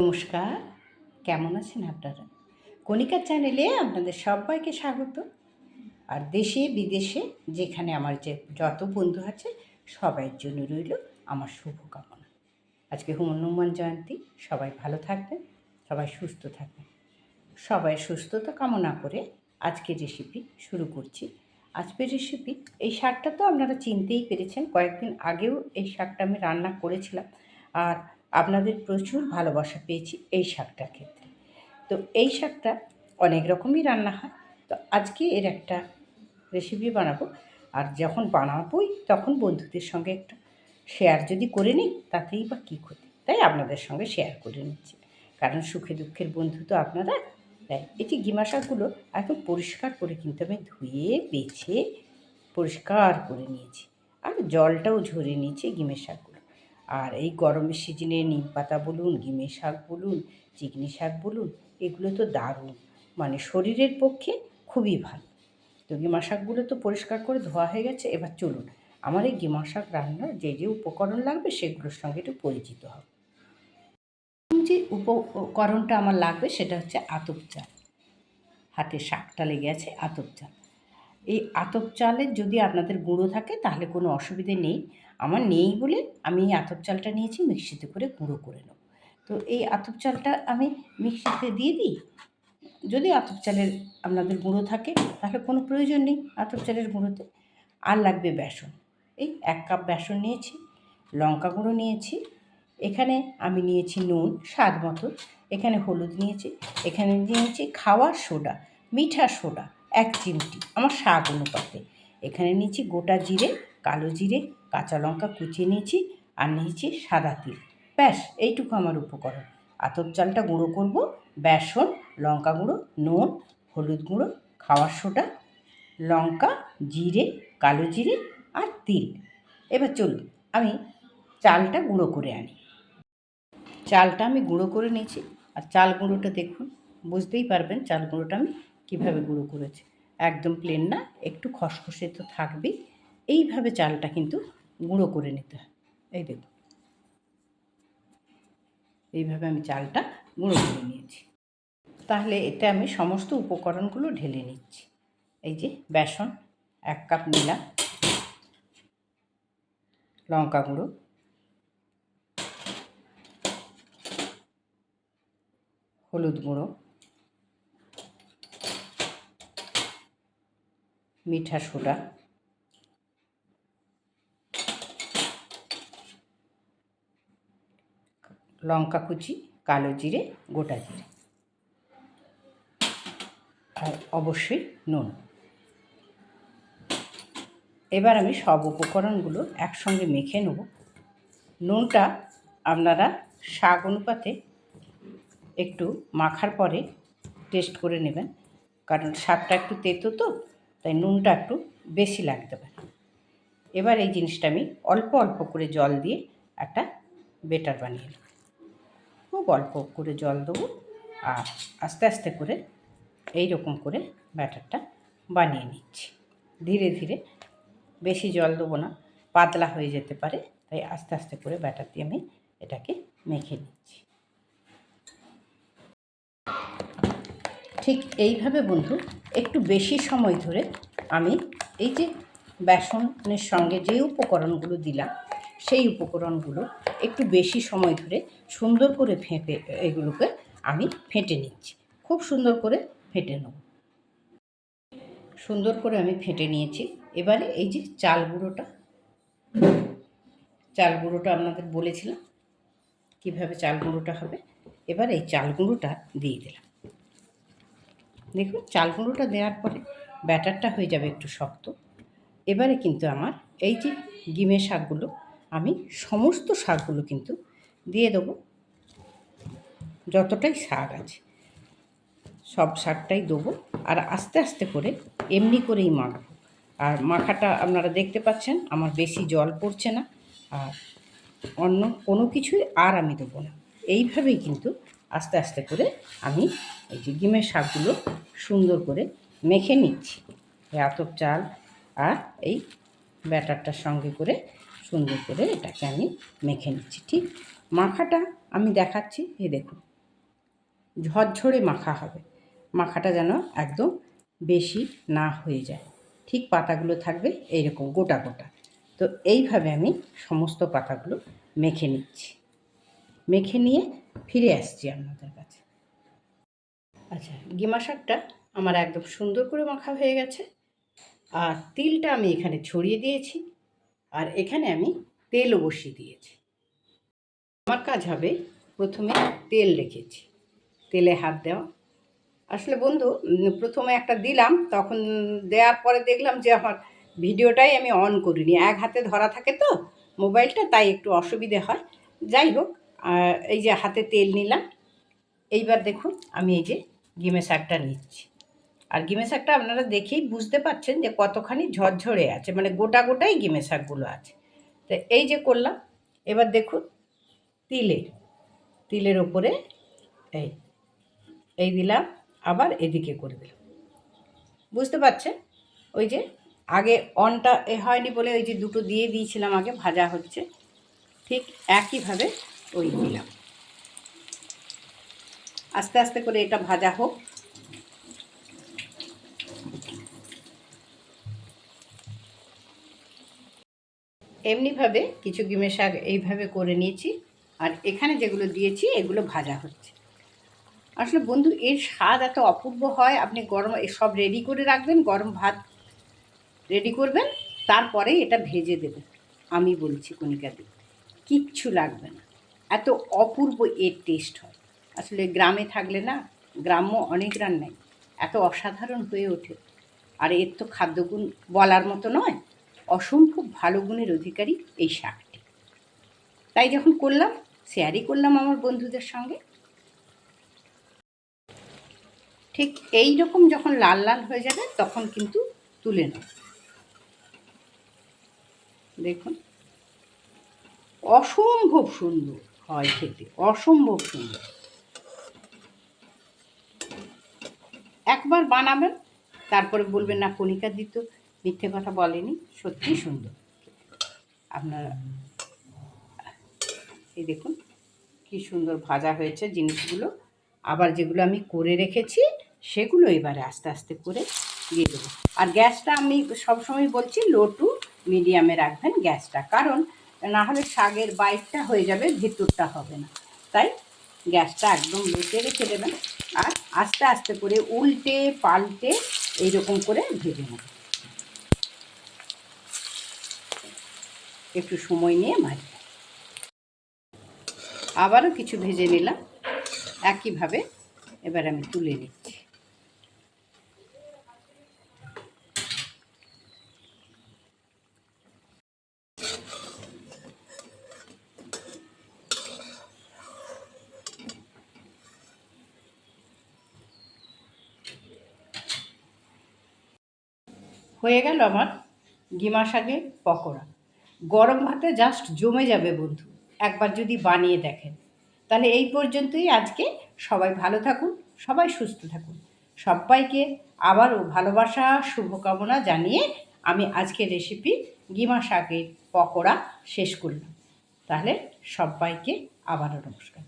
নমস্কার, কেমন আছেন আপনারা? কণিকার চ্যানেলে আপনাদের সবাইকে স্বাগত। আর দেশে, বিদেশে যেখানে আমার যে যত বন্ধু আছে, সবাইয়ের জন্য রইল আমার শুভকামনা। আজকে হনুমান জয়ন্তী, সবাই ভালো থাকবেন, সবাই সুস্থ থাকবেন। সবাই সুস্থতা কামনা করে আজকের রেসিপি শুরু করছি। আজকের রেসিপি এই শাকটা তো আপনারা চিনতেই পেরেছেন, কয়েকদিন আগেও এই শাকটা আমি রান্না করেছিলাম। আর আপনাদের প্রচুর ভালোবাসা পেয়েছি এই শাকটার ক্ষেত্রে। তো এই শাকটা অনেক রকমই রান্না হয়। তো আজকে এর একটা রেসিপি বানাবো। আর যখন বানাবোই, তখন বন্ধুদের সঙ্গে একটু শেয়ার যদি করে নিই, তাতেই বা কী ক্ষতি? তাই আপনাদের সঙ্গে শেয়ার করে নিচ্ছি। কারণ সুখে দুঃখের বন্ধু তো আপনারা। তাই এটি গিমা শাকগুলো একদম পরিষ্কার করে কিন্তু আমি ধুয়ে, বেছে পরিষ্কার করে নিয়েছি। আর জলটাও ঝরে নিয়েছি গিমের শাকগুলো আর এই গরমের সিজনে নিম পাতা বলুন, গিমে শাক বলুন, চিকনি শাক বলুন, এগুলো তো দারুণ। মানে শরীরের পক্ষে খুবই ভালো। তো গিমা শাকগুলো তো পরিষ্কার করে ধোয়া হয়ে গেছে, এবার চলুন। আমার এই গিমা শাক রান্নার যে যে উপকরণ লাগবে সেগুলোর সঙ্গে একটু পরিচিত হবে যে উপকরণটা আমার লাগবে সেটা হচ্ছে আতপ চাল। হাতে শাকটা লেগে আছে আতপ চাল। এই আতপ চালের যদি আপনাদের গুঁড়ো থাকে, তাহলে কোনো অসুবিধে নেই। আমার নেই বলে আমি এই আতপ চালটা নিয়েছি, মিক্সিতে করে গুঁড়ো করে নেব। তো এই আতপ চালটা আমি মিক্সিতে দিয়ে দিই। যদি আতপ চালের আপনাদের গুঁড়ো থাকে, তাহলে কোনো প্রয়োজন নেই আতপ চালের গুঁড়োতে। আর লাগবে বেসন। এই এক কাপ বেসন নিয়েছি, লঙ্কা গুঁড়ো নিয়েছি, এখানে আমি নিয়েছি নুন, স্বাদ মতো। এখানে হলুদ নিয়েছি, এখানে নিয়েছি খাওয়ার সোডা, মিঠা সোডা। এক চিমটি, আমার শাক অনুপাতে। এখানে নিয়েছি গোটা জিরে, কালো জিরে, কাঁচা লঙ্কা কুচিয়ে নিয়েছি আর নিয়েছি সাদা তিল। ব্যাস, এইটুকু আমার উপকরণ। আতপ চালটা গুঁড়ো করব, বেসন, লঙ্কা গুঁড়ো, নুন, হলুদ গুঁড়ো, খাওয়ার সোডা, লঙ্কা, জিরে, কালো জিরে আর তিল। এবার চলুন, আমি চালটা গুঁড়ো করে আনি। চালটা আমি গুঁড়ো করে নিয়েছি। আর চাল গুঁড়োটা দেখুন, বুঝতেই পারবেন চাল গুঁড়োটা আমি কীভাবে গুঁড়ো করেছে। একদম প্লেন না, একটু খসখসে তো থাকবেই। এইভাবে চালটা কিন্তু গুঁড়ো করে নিতে হয়। এই দেখুন। এইভাবে আমি চালটা গুঁড়ো করে নিয়েছি। তাহলে এতে আমি সমস্ত উপকরণগুলো ঢেলে নিচ্ছি। এই যে বেসন, এক কাপ নিলাম। লঙ্কা গুঁড়ো। হলুদ গুঁড়ো। মিঠা সোডা। লঙ্কা কুচি, কালো জিরে, গোটা জিরে। আর অবশ্যই নুন। এবার আমি সব উপকরণগুলো একসঙ্গে মেখে নেব। নুনটা আপনারা শাক অনুপাতে একটু মাখার পরে টেস্ট করে নেবেন। কারণ শাকটা একটু তেতো তো তাই নুনটা একটু বেশি লাগতে পারে। এবার এই জিনিসটা আমি অল্প অল্প করে জল দিয়ে একটা বেটার বানিয়ে নেব। খুব অল্প করে জল দেবো আর আস্তে আস্তে করে এই রকম করে ব্যাটারটা বানিয়ে নিচ্ছি। ধীরে ধীরে বেশি জল দেবো না, পাতলা হয়ে যেতে পারে, তাই আস্তে আস্তে করে ব্যাটার দিয়ে আমি এটাকে মেখে নিচ্ছি। ঠিক এইভাবে বন্ধু, একটু বেশি সময় ধরে আমি এই যে বেসনের সঙ্গে যে উপকরণগুলো দিলাম, সেই উপকরণগুলো একটু বেশি সময় ধরে সুন্দর করে ফেঁপে, এগুলোকে আমি ফেটে নিচ্ছি। খুব সুন্দর করে ফেটে নেব। সুন্দর করে আমি ফেটে নিয়েছি। এবারে এই যে চাল গুঁড়োটা চাল গুঁড়োটা আপনাদের বলেছিলাম কীভাবে চাল গুঁড়োটা হবে। এবার এই চাল গুঁড়োটা দিয়ে দিলাম। দেখুন চাল গুঁড়োটা দেওয়ার পরে ব্যাটারটা হয়ে যাবে একটু শক্ত। এবারে কিন্তু আমার এই যে গিমের শাকগুলো, আমি সমস্ত শাকগুলো কিন্তু দিয়ে দেবো। যতটাই শাক আছে, সব শাকটাই দেবো আর আস্তে আস্তে করে এমনি করেই মাখবো। আর মাখাটা আপনারা দেখতে পাচ্ছেন, আমার বেশি জল পড়ছে না আর অন্য কোনো কিছুই আর আমি দেবো না। এইভাবেই কিন্তু আস্তে আস্তে করে আমি এই যে ডিমের শাকগুলো সুন্দর করে মেখে নিচ্ছি। আতপ চাল আর এই ব্যাটারটার সঙ্গে করে সুন্দর করে এটাকে আমি মেখে নিচ্ছি। ঠিক মাখাটা আমি দেখাচ্ছি, এই দেখুন। ঝরঝরে মাখা হবে। মাখাটা যেন একদম বেশি না হয়ে যায়। ঠিক পাতাগুলো থাকবে এইরকম গোটা গোটা। তো এইভাবে আমি সমস্ত পাতাগুলো মেখে নিচ্ছি। মেখে নিয়ে ফিরে আসছি আপনাদের কাছে। আচ্ছা গিমা শাকটা আমার একদম সুন্দর করে মাখা হয়ে গেছে। আর তিলটা আমি এখানে ছড়িয়ে দিয়েছি। আর এখানে আমি তেলও বসিয়ে দিয়েছি। আমার কাজ হবে প্রথমে তেল রেখেছি। তেলে হাত দেওয়া। আসলে বন্ধু প্রথমে একটা দিলাম, তখন দেওয়ার পরে দেখলাম যে আমার ভিডিওটাই আমি অন করিনি। এক হাতে ধরা থাকে তো মোবাইলটা, তাই একটু অসুবিধে হয়। যাই হোক এই যে হাতে তেল নিলাম। এইবার দেখুন আমি এই যে গিমে শাকটা নিচ্ছি। আর গিমে শাকটা আপনারা দেখেই বুঝতে পাচ্ছেন যে কতখানি ঝরঝরে আছে মানে গোটা গোটাই গিমে শাকগুলো আছে। তো এই যে করলাম, এবার দেখুন তিলের তিলের ওপরে এই এই দিলাম, আবার এদিকে করে দিলাম। বুঝতে পারছেন? ওই যে আগে অনটা এ হয়নি বলে ওই যে দুটো দিয়ে দিয়েছিলাম, আগে ভাজা হচ্ছে। ঠিক একইভাবে ওই দিলাম আস্তে আস্তে করে এটা ভাজা হোক। এমনিভাবে কিছু গিমে শাক এইভাবে করে নিয়েছি, আর এখানে যেগুলো দিয়েছি, এগুলো ভাজা হচ্ছে। আসলে বন্ধু, এর স্বাদ এত অপূর্ব হয়, আপনি গরম সব রেডি করে রাখবেন, গরম ভাত রেডি করবেন, তারপরে এটা ভেজে দেবেন। আমি বলছি কণিকা দি কিচ্ছু লাগবে না। এত অপূর্ব এর টেস্ট হয়। আসলে গ্রামে থাকলে না, গ্রাম্য অনেক রান্নাই এত অসাধারণ হয়ে ওঠে। আর এর তো খাদ্যগুণ বলার মতো নয়, অসম্ভব ভালো গুণের অধিকারী এই শাকটি। তাই যখন করলাম, শেয়ারই করলাম আমার বন্ধুদের সঙ্গে। ঠিক এই রকম যখন লাল লাল হয়ে যাবে, তখন কিন্তু তুলে নেব দেখুন, অসম্ভব সুন্দর। হয় খেতে। অসম্ভব সুন্দর। একবার বানাবেন, তারপরে বলবেন, না, কণিকা দিত। মিথ্যে কথা বলেনি সত্যি সুন্দর আপনারা এই দেখুন, কি সুন্দর ভাজা হয়েছে জিনিসগুলো। আবার যেগুলো আমি করে রেখেছি, সেগুলো এবারে আস্তে আস্তে করে দিয়ে দেবো। আর গ্যাসটা আমি সবসময় বলছি, লো টু মিডিয়ামে রাখবেন গ্যাসটা। কারণ না হলে শাকের বাইকটা হয়ে যাবে, ভিতরটা হবে না। তাই গ্যাসটা একদম লোতে রেখে দেবেন আর আস্তে আস্তে করে উল্টে পাল্টে এইরকম করে ভেজে নেবেন। একটু সময় নিয়ে ভাজবেন আবারও কিছু ভেজে নিলাম। একইভাবে এবার আমি তুলে নিচ্ছি। হয়ে গেল আমার গিমা শাকের পকোড়া। গরম ভাতে জাস্ট জমে যাবে বন্ধু, একবার যদি বানিয়ে দেখেন। তাহলে এই পর্যন্তই আজকে, সবাই ভালো থাকুন, সবাই সুস্থ থাকুন। সবাইকে আবারও ভালোবাসা, শুভকামনা জানিয়ে আমি আজকে রেসিপি গিমা শাকের পকোড়া শেষ করলাম। তাহলে সবাইকে আবারও নমস্কার